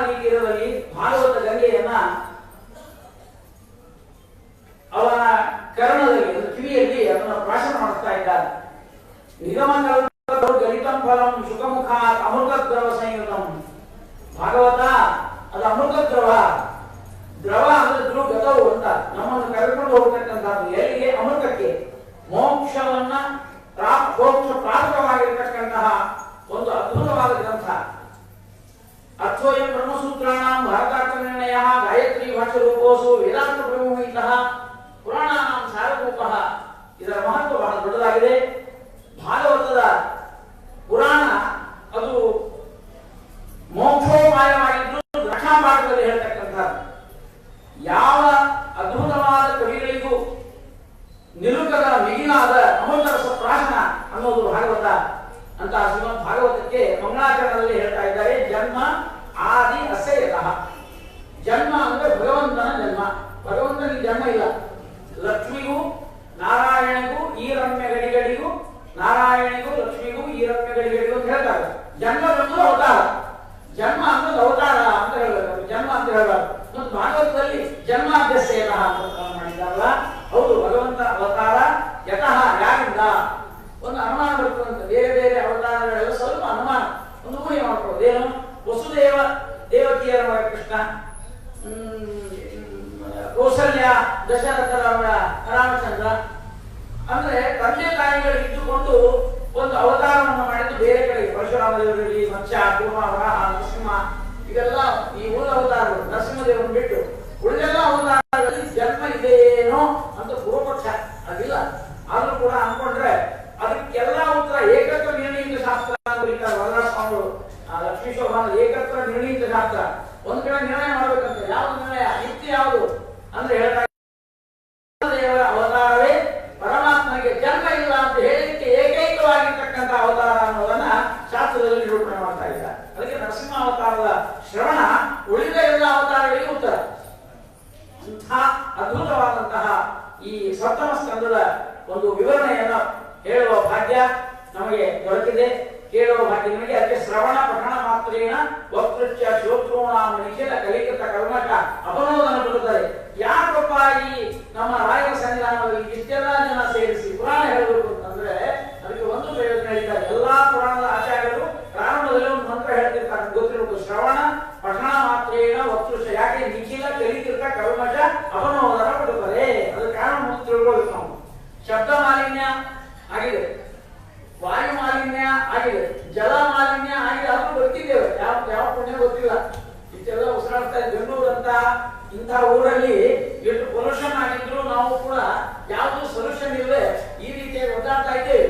ತೀರದಲ್ಲಿ ಭಾಗವತ ಗಂಗೆಯನ್ನ ಅವನ ಕರ್ಣದಲ್ಲಿ ಅಂದ್ರೆ ಕಿವಿಯಲ್ಲಿ ಅದನ್ನು ಪ್ರಾಶನ ಮಾಡಿಸ್ತಾ ಇದ್ದಾರೆ ನಿಗಮಕಲ್ಪ ಗಲಿತಂ ಫಲಂ ಸುಖಮುಖ ಅಮೃತದ್ರವ ಸಂಯುತಂ. ಭಾಗವತ, ಅದು ಅಮೃತ ದ್ರವ ಅಂದ್ರೆ ಧ್ರುವ ಗತವು ಅಂತ ನಮ್ಮನ್ನು ಕರೆದುಕೊಂಡು ಹೋಗ್ತಕ್ಕಂಥದ್ದು. ಎಲ್ಲಿಗೆ? ಅಮೃತಕ್ಕೆ. ಮೋಕ್ಷವನ್ನ ಮೋಕ್ಷ ಪ್ರಾಪ್ತವಾಗಿರ್ತಕ್ಕಂತಹ ಒಂದು ಅದ್ಭುತವಾದ ಗ್ರಂಥ ನಿರ್ಣಯ ಗಾಯತ್ರಿ ಭಾಷೆ ರೂಪೋಸು ವೇದಾಂತ ಬ್ರಹ್ಮಹಿತಃ ಪುರಾಣಾನಾಂ ಸಾರಭೂತಃ ಇದರ ಮಹತ್ವ ಬಹಳ ದೊಡ್ಡದಾಗಿದೆ ಜನ್ಮ ಇಲ್ಲ. ಲಕ್ಷ್ಮಿಗೂ, ನಾರಾಯಣಿಗೂ, ಈ ರಮ್ಯ ಗಡಿಗಳಿಗೂ ನಾರಾಯಣಿಗೂ, ಲಕ್ಷ್ಮಿಗೂ ಈ ರಮ್ಯ ಗಡಿಗಳಿಗೂ ಅಂತ ಹೇಳ್ತಾರೆ. ಜನ್ಮ ಅವತಾರ. ಜನ್ಮ ಅನ್ನೋದು ಅವತಾರ ಅಂತ ಹೇಳಬೇಕು. ಜನ್ಮ ಅಂತ ಹೇಳಬಾರ್ದು. ಮತ್ತು ಭಾಗವತದಲ್ಲಿ ಜನ್ಮಾದ್ಯಸೇನಃ ಅಂತ ಮಾಡಿದಾರಲ್ಲ ಹೌದು, ಭಗವಂತ ಅವತಾರ ಯತಃ ಯಾರಿಂದ? ಒಂದು ಅನುಮಾನ ಬರ್ತದಂತ ಬೇರೆ ಬೇರೆ ಅವತಾರಗಳೆಲ್ಲ ಸ್ವಲ್ಪ ಅನುಮಾನ. ಒಂದು ಊಹೆ ಮಾಡ್ಕೊಳ್ಳೋದು. ಏನು? ವಸುದೇವ, ದೇವಕಿಯರ ಕೃಷ್ಣ. ಕೌಸಲ್ಯ ದಶರಥ ರಾಮ ರಾಮಚಂದ್ರ. ಅಂದ್ರೆ ತಂದೆ ತಾಯಿಗಳು ಇದ್ದುಕೊಂಡು ಒಂದು ಅವತಾರವನ್ನು ಮಾಡಿದ್ದು ಬೇರೆ ಕಡೆಗೆ ಪರಶುರಾಮ ದೇವರಲ್ಲಿ ಕುಮ ವರಹ ನರಸಿಂಹ ಇದೆಲ್ಲ ಈ ಮೂಲ ಅವತಾರಗಳು. ನರಸಿಂಹದೇವನ ಬಿಟ್ಟು ಉಳಿದೆಲ್ಲ ಅವತಾರಗಳಲ್ಲಿ ಜನ್ಮ ಇದೆಯೇನೋ ಅಂತ ಪೂರ್ವಪಕ್ಷ ಅದಿಲ್ಲ. ಆದ್ರೂ ಕೂಡ ಅನ್ಕೊಂಡ್ರೆ ಅದಕ್ಕೆಲ್ಲ ಉತ್ತರ ಏಕತ್ವ ನಿರ್ಣಯಿತ ಶಾಸ್ತ್ರ ಅಂತ ಕರೀತಾರೆ ವರದಾಸ ಸ್ವಾಮಿಗಳು ಆ ಲಕ್ಷ್ಮೀ ಶೋಭಾನ ಏಕತ್ವ ನಿರ್ಣಯಿತ ಶಾಸ್ತ್ರ. ಒಂದ್ ಕಡೆ ನಿರ್ಣಯ ಮಾಡ್ಬೇಕಂತ ಯಾವ್ದು ನಿರ್ಣಯ ಯುಕ್ತಿ ಯಾವುದು ಅಂದ್ರೆ ಹೇಳ್ತಾ ದೇವರ ಅವತಾರವೇ ಪರಮಾತ್ಮನಿಗೆ ಜನ್ಮ ಇಲ್ಲ ಅಂತ ಹೇಳಿಕ್ಕೆ ಏಕೈಕವಾಗಿರ್ತಕ್ಕಂಥ ಅವತಾರ ಅನ್ನೋದನ್ನ ಶಾಸ್ತ್ರದಲ್ಲಿ ನಿರೂಪಣೆ ಮಾಡ್ತಾ ಇದ್ದಾರೆ ಅದಕ್ಕೆ ನರಸಿಂಹ ಅವತಾರದ ಶ್ರವಣ ಉಳಿದ ಎಲ್ಲ ಅವತಾರಗಳಿಗೆ ಉತ್ತರ ಅಂಥ ಅದ್ಭುತವಾದಂತಹ ಈ ಸಪ್ತಮ ಸ್ಕಂದದ ಒಂದು ವಿವರಣೆಯನ್ನು ಹೇಳುವ ಭಾಗ್ಯ ನಮಗೆ ದೊರಕಿದೆ. ಕೇಳುವ ಭಾಗ್ಯ ನಮಗೆ. ಅದಕ್ಕೆ ಶ್ರವಣ, ಪಠಣ ಮಾತ್ರೇನ ವಕ್ತೃಚ ಶೋತ್ರೋಣ ನಿಖಿಲ ಕಲಿಕೃತ, ಕರ್ಮಕ ಅಪನೋದನ ಬರುತ್ತದೆ ಯಾಕಪ್ಪ ಈ ನಮ್ಮ ರಾಯರ ಸನ್ನಿಧಾನದಲ್ಲಿ ಇಷ್ಟೆಲ್ಲ ಜನ ಸೇರಿಸಿ ಪುರಾಣ ಹೇಳಬೇಕು? ಇಷ್ಟೆಲ್ಲ ಉಸಿರಾಡ್ತಾ ಬೆಂಗಳೂರು ಅಂತ ಇಂತಹ ಊರಲ್ಲಿ ಎಷ್ಟು ಪೊಲ್ಯೂಷನ್ ಆಗಿದ್ರು ನಾವು ಕೂಡ ಯಾವುದು ಸೊಲ್ಯೂಷನ್ ಇಲ್ಲದೆ ಈ ರೀತಿಯಾಗಿ ಒದ್ದಾಡ್ತಾ ಇದ್ದೇವೆ.